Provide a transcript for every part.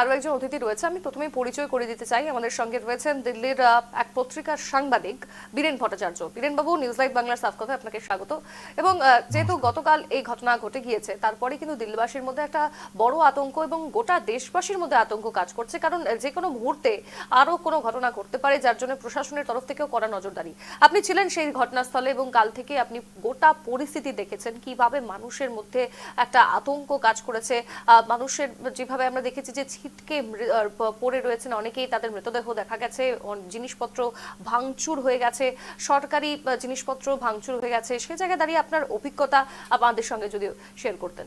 আরও একজন অতিথি রয়েছে। আমি প্রথমে পরিচয় করে দিতে চাই। আমাদের সঙ্গে রয়েছেন দিল্লির এক পত্রিকার সাংবাদিক বীরেন ভট্টাচার্য। নিউজ লাইভ বাংলার সাফ কথা আপনাকে স্বাগত। এবং যেহেতু গতকাল এই ঘটনা ঘটে গিয়েছে তারপরে কিন্তু দিল্লিবাসীর মধ্যে একটা বড় আতঙ্ক এবং গোটা দেশবাসীর মধ্যে আতঙ্ক কাজ করছে। কারণ যে কোনো মুহূর্তে আরও কোনো ঘটনা ঘটতে পারে, যার জন্য প্রশাসনের তরফ থেকেও কড়া নজরদারি। আপনি ছিলেন সেই ঘটনাস্থলে এবং কাল থেকে আপনি গোটা পরিস্থিতি দেখেছেন। কীভাবে মানুষের মধ্যে একটা আতঙ্ক কাজ করেছে? মানুষের, যেভাবে আমরা দেখেছি যে ছিটকে পড়ে রয়েছেন অনেকেই, তাদের মৃতদেহ দেখা গেছে জিনিসপত্র ভাঙচুর হয়ে গেছে, সরকারি জিনিসপত্র ভাঙচুর হয়ে গেছে। সে জায়গায় দাঁড়িয়ে আপনার অভিজ্ঞতা আমাদের সঙ্গে যদি শেয়ার করতেন।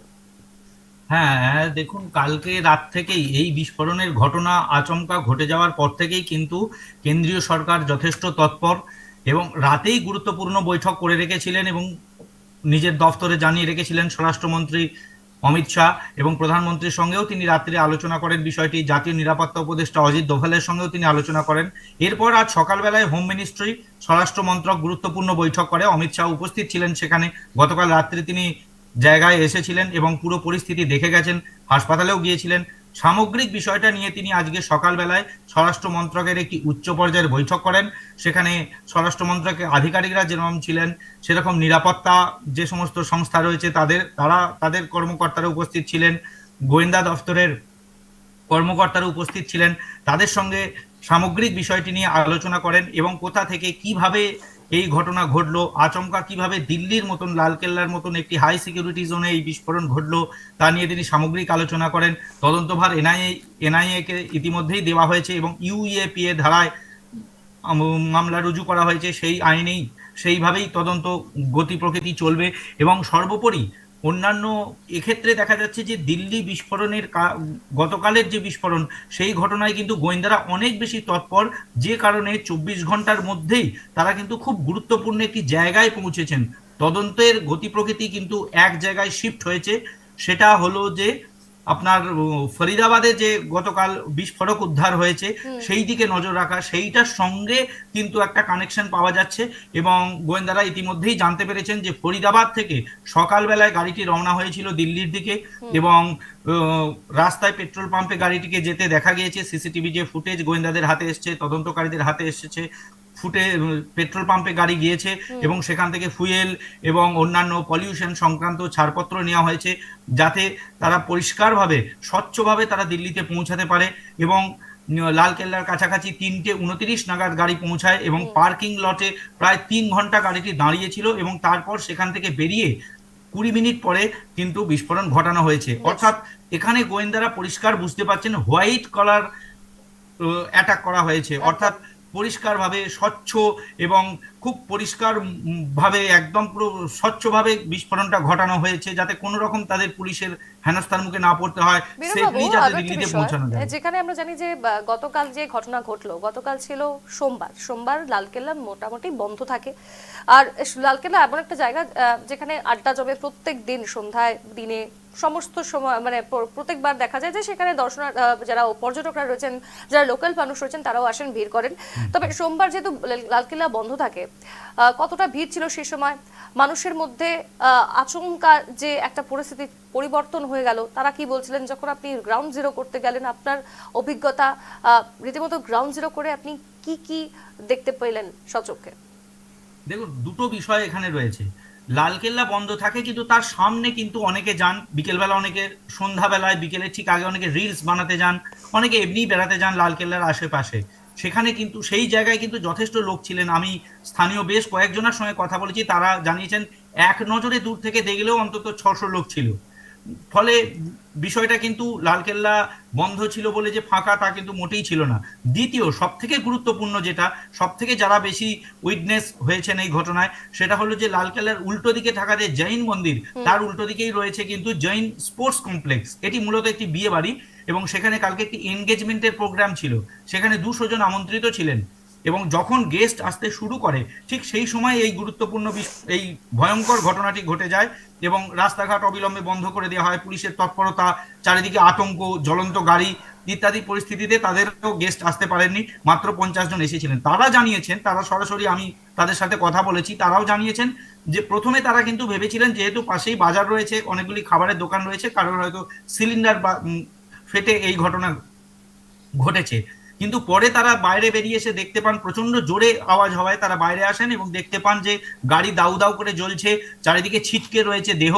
হ্যাঁ দেখুন, কালকে রাত থেকেই এই বিস্ফোরণের ঘটনা আচমকা ঘটে যাওয়ার পর থেকেই কিন্তু কেন্দ্রীয় সরকার যথেষ্ট তৎপর এবং রাতেই গুরুত্বপূর্ণ বৈঠক করে রেখেছিলেন এবং নিজের দফতরে জানিয়ে রেখেছিলেন স্বরাষ্ট্রমন্ত্রী অমিত শাহ এবং প্রধানমন্ত্রীর সঙ্গেও তিনি রাত্রে আলোচনা করেন বিষয়টি। জাতীয় নিরাপত্তা উপদেষ্টা অজিত দোভালের সঙ্গেও তিনি আলোচনা করেন। এরপর আজ সকালবেলায় হোম মিনিস্ট্রি, স্বরাষ্ট্র মন্ত্রক গুরুত্বপূর্ণ বৈঠক করে। অমিত শাহ উপস্থিত ছিলেন সেখানে। গতকাল রাত্রে তিনি জায়গায় এসেছিলেন এবং পুরো পরিস্থিতি দেখে গেছেন। হাসপাতালেও গিয়েছিলেন। সামগ্রিক বিষয়টা নিয়ে তিনি আজকে সকালবেলায় স্বরাষ্ট্র মন্ত্রকের একটি উচ্চ পর্যায়ের বৈঠক করেন। সেখানে স্বরাষ্ট্র মন্ত্রকের আধিকারিকরা যেরকম ছিলেন, সেরকম নিরাপত্তা যে সমস্ত সংস্থা রয়েছে তাদের, তারা, তাদের কর্মকর্তারা উপস্থিত ছিলেন, গোয়েন্দা দফতরের কর্মকর্তারা উপস্থিত ছিলেন। তাদের সঙ্গে সামগ্রিক বিষয়টি নিয়ে আলোচনা করেন এবং কোথা থেকে কীভাবে এই ঘটনা ঘটলো, আচমকা কীভাবে দিল্লির মতন লালকেল্লার মতন একটি হাই সিকিউরিটি জোনে এই বিস্ফোরণ ঘটলো, তা নিয়ে তিনি সামগ্রিক আলোচনা করেন। তদন্তভার এনআইএ এনআইএ কে ইতিমধ্যেই দেওয়া হয়েছে এবং ইউএপিএ ধারায় মামলা রুজু করা হয়েছে। সেই আইনেই সেইভাবেই তদন্ত গতি প্রকৃতি চলবে এবং সর্বোপরি অন্যান্য এক্ষেত্রে দেখা যাচ্ছে যে দিল্লি বিস্ফোরণের গতকালের যে বিস্ফোরণ, সেই ঘটনায় কিন্তু গোয়েন্দারা অনেক বেশি তৎপর। যে কারণে চব্বিশ ঘণ্টার মধ্যেই তারা কিন্তু খুব গুরুত্বপূর্ণ একটি জায়গায় পৌঁছেছেন। তদন্তের গতি প্রকৃতি কিন্তু এক জায়গায় শিফট হয়েছে। সেটা হলো যে আপনার ফরিদাবাদে যে গতকাল বিস্ফোরক উদ্ধার হয়েছে সেই দিকে নজর রাখা সেইটার সঙ্গে কিন্তু একটা কানেকশন পাওয়া যাচ্ছে এবং গোয়েন্দারা ইতিমধ্যেই জানতে পেরেছেন যে ফরিদাবাদ থেকে সকালবেলায় গাড়িটি রওনা হয়েছিল দিল্লির দিকে এবং রাস্তায় পেট্রোল পাম্পে গাড়িটিকে যেতে দেখা গিয়েছে সিসিটিভি যে ফুটেজ গোয়েন্দাদের হাতে এসছে তদন্তকারীদের হাতে এসেছে ফুটে পেট্রোল পাম্পে গাড়ি গিয়েছে এবং সেখান থেকে ফুয়েল এবং অন্যান্য পলিউশন সংক্রান্ত ছাড়পত্র নেওয়া হয়েছে যাতে তারা পরিষ্কারভাবে স্বচ্ছভাবে তারা দিল্লিতে পৌঁছাতে পারে এবং লালকেল্লার কাছাকাছি তিনটে উনত্রিশ নাগাদ গাড়ি পৌঁছায় এবং পার্কিং লটে প্রায় তিন ঘণ্টা গাড়িটি দাঁড়িয়েছিল এবং তারপর সেখান থেকে বেরিয়ে কুড়ি মিনিট পরে কিন্তু বিস্ফোরণ ঘটানো হয়েছে। অর্থাৎ এখানে গোয়েন্দারা পরিষ্কার বুঝতে পারছেন হোয়াইট কলার অ্যাটাক করা হয়েছে। অর্থাৎ পরিষ্কারভাবে স্বচ্ছ এবং খুব পরিষ্কার উম, ভাবে একদম পুরো স্বচ্ছভাবে বিস্ফোরণটা ঘটানো হয়েছে যাতে কোনো রকম তাদের পুলিশের হেনস্থার মুখে না পড়তে হয় সেফলি যাতে দিল্লিতে পৌঁছানো যায় যেখানে আমরা জানি যে গতকাল যে ঘটনা ঘটলো গতকাল ছিল সোমবার। সোমবার লালকেল্লা মোটামুটি বন্ধ থাকে। আর লালকেল্লা এমন একটা জায়গা যেখানে আড্ডা জমে প্রত্যেক দিন সন্ধ্যায় দিনে সমস্ত সময় মানে প্রত্যেকবার দেখা যায় যে সেখানে দর্শনা যারা পর্যটকরা রয়েছেন যারা লোকাল মানুষ রয়েছেন তারাও আসেন ভিড় করেন। তবে সোমবার যেহেতু লালকেল্লা বন্ধ থাকে কতটা ভিড় ছিল সে সময়? মানুষের মধ্যে আচমকা যে একটা পরিস্থিতি পরিবর্তন হয়ে গেল তারা কি বলছিলেন? যখন আপনি গ্রাউন্ড জিরো করতে গেলেন আপনার অভিজ্ঞতা রীতিমতো গ্রাউন্ড জিরো করে আপনি কি কি দেখতে পেলেন সচক্ষে দেখুন দুটো বিষয় এখানে রয়েছে। লালকেল্লা বন্ধ থাকে, কিন্তু তার সামনে কিন্তু অনেকে যান। বিকেলবেলা অনেকে, সন্ধ্যাবেলায়, বিকেলের ঠিক আগে অনেকে রিলস বানাতে যান, অনেকে এমনি বেড়াতে যান লালকেল্লার আশেপাশে। সেখানে কিন্তু সেই জায়গায় কিন্তু যথেষ্ট লোক ছিলেন। আমি স্থানীয় বেশ কয়েকজনের সঙ্গে কথা বলেছি, তারা জানিয়েছেন, এক নজরে দূর থেকে দেখলেও অন্তত ছশো লোক ছিল। ফলে বিষয়টা কিন্তু লালকেল্লা বন্ধ ছিল বলে যে ফাঁকা তা কিন্তু মোটেই ছিল না। দ্বিতীয় সব থেকে গুরুত্বপূর্ণ যেটা সব থেকে যারা বেশি উইটনেস হয়েছেন এই ঘটনায় সেটা হলো যে লালকেল্লার উল্টো দিকে থাকা যে জৈন মন্দির তার উল্টো দিকেই রয়েছে কিন্তু জৈন স্পোর্টস কমপ্লেক্স। এটি মূলত একটি বিয়ে বাড়ি এবং সেখানে কালকে একটি এনগেজমেন্টের প্রোগ্রাম ছিল। সেখানে দুশো জন আমন্ত্রিত ছিলেন। এবং যখন গেস্ট আসতে শুরু করে, ঠিক সেই সময় এই গুরুত্বপূর্ণ এই ভয়ঙ্কর ঘটনাটি ঘটে যায় এবং রাস্তাঘাট অবিলম্বে বন্ধ করে দেওয়া হয়, পুলিশের তৎপরতা, চারিদিকে আতঙ্ক, জ্বলন্ত গাড়ি ইত্যাদি পরিস্থিতিতে তাদেরও গেস্ট আসতে পারেননি। মাত্র পঞ্চাশ জন এসেছিলেন। তারা জানিয়েছেন, তারা সরাসরি আমি তাদের সাথে কথা বলেছি, তারাও জানিয়েছেন যে প্রথমে তারা কিন্তু ভেবেছিলেন যেহেতু পাশেই বাজার রয়েছে, অনেকগুলি খাবারের দোকান রয়েছে, কারোর হয়তো সিলিন্ডার বা ফেটে এই ঘটনা ঘটেছে। কিন্তু পরে তারা বাইরে বেরিয়ে এসে দেখতে পান প্রচণ্ড জোরে আওয়াজ হওয়ায় তারা বাইরে আসেন এবং দেখতে পান যে গাড়ি দাউ দাউ করে জ্বলছে চারিদিকে ছিটকে রয়েছে দেহ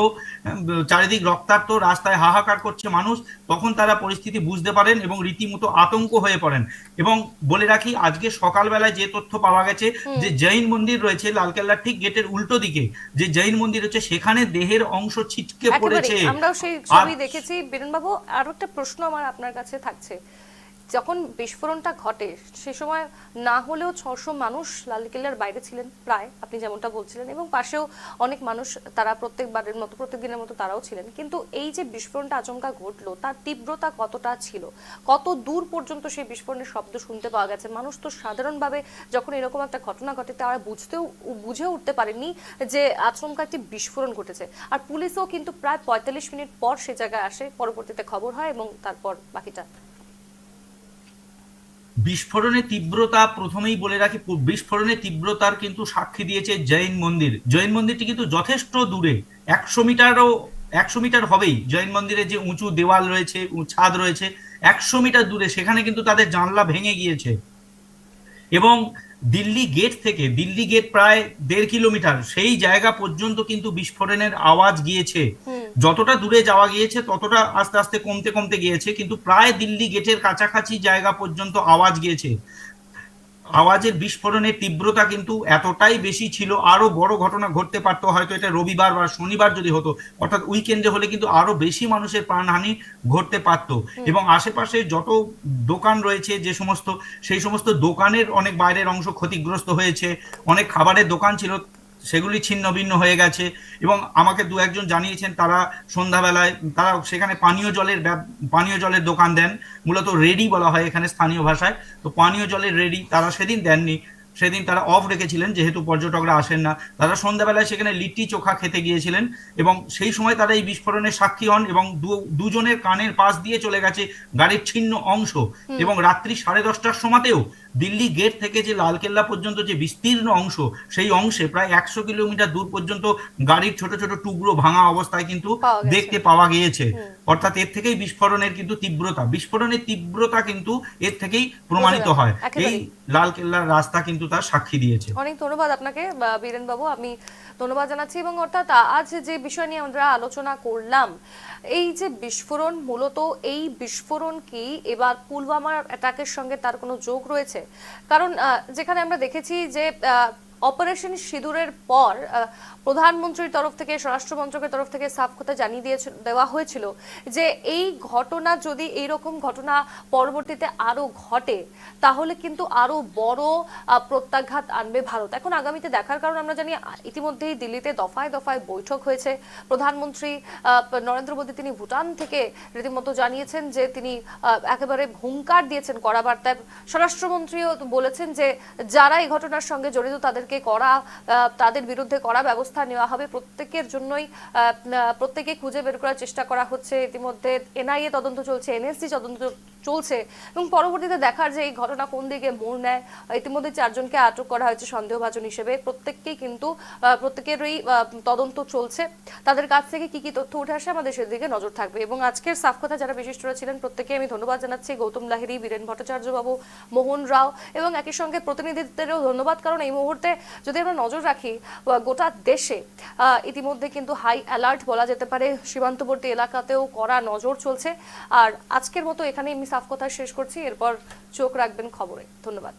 চারিদিক রক্তাক্ত রাস্তায় হাহাকার করছে মানুষ। তখন তারা পরিস্থিতি বুঝতে পারেন এবং রীতিমতো আতঙ্ক হয়ে পড়েন। এবং বলে রাখি আজকে সকালবেলায় যে তথ্য পাওয়া গেছে যে জৈন মন্দির রয়েছে লালকেল্লার ঠিক গেটের উল্টো দিকে যে জৈন মন্দির হচ্ছে সেখানে দেহের অংশ ছিটকে পড়েছে। আমরাও সেই ছবি দেখেছি। বীরেনবাবু আরও একটা প্রশ্ন আমার আপনার কাছে থাকছে। যখন বিস্ফোরণটা ঘটে, সে সময় না হলেও ছশো মানুষ লালকেল্লার বাইরে ছিলেন প্রায়, আপনি যেমনটা বলছিলেন, এবং পাশেও অনেক মানুষ তারা প্রত্যেকবারের মতো প্রত্যেক দিনের মতো তারাও ছিলেন। কিন্তু এই যে বিস্ফোরণটা আচমকা ঘটলো, তার তীব্রতা কতটা ছিল? কত দূর পর্যন্ত সেই বিস্ফোরণের শব্দ শুনতে পাওয়া গেছে? মানুষ তো সাধারণভাবে যখন এরকম একটা ঘটনা ঘটে, তারা বুঝতেও, বুঝে উঠতে পারেননি যে আচমকা একটি বিস্ফোরণ ঘটেছে। আর পুলিশও কিন্তু প্রায় পঁয়তাল্লিশ মিনিট পর সে জায়গায় আসে, পরবর্তীতে খবর হয় এবং তারপর বাকিটা বিস্ফোরণের তীব্রতা প্রথমেই বলে রাখি বিস্ফোরণের তীব্রতার কিন্তু সাক্ষী দিয়েছে জৈন মন্দির। জৈন মন্দিরটি কিন্তু যথেষ্ট দূরে, একশো মিটারও, একশো মিটার হবেই। জৈন মন্দিরে যে উঁচু দেওয়াল রয়েছে ছাদ রয়েছে, একশো মিটার দূরে, সেখানে কিন্তু তাদের জানলা ভেঙে গিয়েছে। এবং দিল্লি গেট থেকে, দিল্লি গেট প্রায় দেড় কিলোমিটার, সেই জায়গা পর্যন্ত কিন্তু বিস্ফোরণের আওয়াজ গিয়েছে। যতটা দূরে যাওয়া গিয়েছে ততটা আস্তে আস্তে কমতে কমতে গিয়েছে কিন্তু প্রায় দিল্লি গেটের কাছাকাছি জায়গা পর্যন্ত আওয়াজ গিয়েছে। আওয়াজের বিস্ফোরণের তীব্রতা কিন্তু এতটাই বেশি ছিল আরও বড় ঘটনা ঘটতে পারতো হয়তো এটা রবিবার বা শনিবার যদি হতো অর্থাৎ উইকেন্ডে হলে কিন্তু আরও বেশি মানুষের প্রাণহানি ঘটতে পারতো। এবং আশেপাশে যত দোকান রয়েছে যে সমস্ত সেই সমস্ত দোকানের অনেক বাইরের অংশ ক্ষতিগ্রস্ত হয়েছে অনেক খাবারের দোকান ছিল সেগুলি ছিন্ন ভিন্ন হয়ে গেছে এবং আমাকে দু একজন জানিয়েছেন তারা সন্ধ্যাবেলায়, তারা সেখানে পানীয় জলের পানীয় জলের দোকান দেন, মূলত রেডি বলা হয় এখানে স্থানীয় ভাষায়। তো পানীয় জলের রেডি তারা সেদিন দেননি। সেদিন তারা অফ রেখেছিলেন যেহেতু পর্যটকরা আসেন না। তারা সন্ধ্যাবেলায় সেখানে লিট্টি চোখা খেতে গিয়েছিলেন এবং সেই সময় তারা এই বিস্ফোরণের সাক্ষী হন এবং দুজনের কানের পাশ দিয়ে চলে গেছে গাড়ির ছিন্ন অংশ এবং রাত্রি সাড়ে দশটার সময়তেও দিল্লি গেট থেকে যে লালকেল্লা পর্যন্ত যে বিস্তীর্ণ অংশ সেই অংশে প্রায় একশো কিলোমিটার দূর পর্যন্ত গাড়ির ছোট ছোট টুকরো ভাঙা অবস্থায় কিন্তু দেখতে পাওয়া গিয়েছে। অর্থাৎ এর থেকেই বিস্ফোরণের কিন্তু তীব্রতা। বিস্ফোরণের তীব্রতা কিন্তু এর থেকেই প্রমাণিত হয়। যায়, একেবারেই। কেল্লার রাস্তা কিন্তু তার সাক্ষী দিয়েছে অনেক ধন্যবাদ আপনাকে বীরেন বাবু আমি ধন্যবাদ জানাচ্ছি এবং অর্থাৎ আজ যে বিষয় নিয়ে আমরা আলোচনা করলাম, এই যে বিস্ফোরণ, মূলত এই বিস্ফোরণ কি, এবার পুলওয়ামার অ্যাটাকের সঙ্গে তার কোনো যোগ রয়েছে কারণ যেখানে আমরা দেখেছি যে অপারেশন সিঁদুরের পর প্রধানমন্ত্রীর তরফ থেকে, স্বরাষ্ট্র মন্ত্রকের তরফ থেকে সাফ কথা জানিয়ে দিয়েছে দেওয়া হয়েছিল যে এই ঘটনা যদি এই রকম ঘটনা পরবর্তীতে আরও ঘটে, তাহলে কিন্তু আরও বড় প্রত্যাঘাত আনবে ভারত। এখন আগামীতে দেখার কারণ আমরা জানি, ইতিমধ্যেই দিল্লিতে দফায় দফায় বৈঠক হয়েছে। প্রধানমন্ত্রী নরেন্দ্র মোদী তিনি ভুটান থেকে রীতিমতো জানিয়েছেন যে তিনি একেবারে হুঙ্কার দিয়েছেন কড়া বার্তায়। স্বরাষ্ট্রমন্ত্রীও বলেছেন যে যারা এই ঘটনার সঙ্গে জড়িত তাদেরকে করা তাদের বিরুদ্ধে কড়া ব্যবস্থা নেওয়া হবে। প্রত্যেকের জন্যই প্রত্যেকে খুঁজে বের করার চেষ্টা করা হচ্ছে। ইতিমধ্যে এনআইএ তদন্ত চলছে, এনএসসি তদন্ত চলছে এবং পরবর্তীতে দেখার যে এই ঘটনা কোন দিকে মোড় নেয়, ইতিমধ্যে চারজনকে আটক করা হয়েছে সন্দেহভাজন হিসেবে। প্রত্যেককেই কিন্তু প্রত্যেকেরই তদন্ত চলছে। তাদের কাছ থেকে কি কি তথ্য উঠে আসে আমাদের সেদিকে নজর থাকবে এবং আজকের সাফ কথা যারা বিশিষ্টরা ছিলেন প্রত্যেকে আমি ধন্যবাদ জানাচ্ছি। গৌতম লাহিড়ী, বীরেন ভট্টাচার্য বাবু মোহন রাও এবং একই সঙ্গে প্রতিনিধিদেরও ধন্যবাদ, কারণ এই মুহূর্তে যদি আমরা নজর রাখি গোটা দেশে ইতিমধ্যে কিন্তু হাই অ্যালার্ট বলা যেতে পারে। সীমান্তবর্তী এলাকাতেও কড়া নজর চলছে। আর আজকের মতো এখানে আমি সাফ কথা শেষ করছি। এরপর চোখ রাখবেন খবরে। ধন্যবাদ।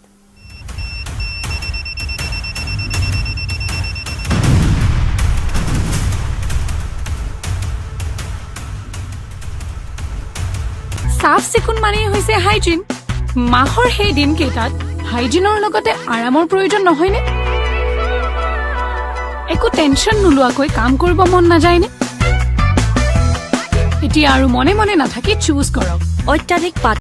চাফ চিকুণ মানেই হৈছে হাইজিন। মাহৰ সেই দিনকেইটাত হাইজিনৰ লগতে আৰামৰ প্ৰয়োজন নহয়নে? একো টেনশ্যন নোলোৱাকৈ কাম কৰিব মন নাযায়নে? এতিয়া আৰু মনে মনে নাথাকি চুজ কৰক। অত্যাধিক পাত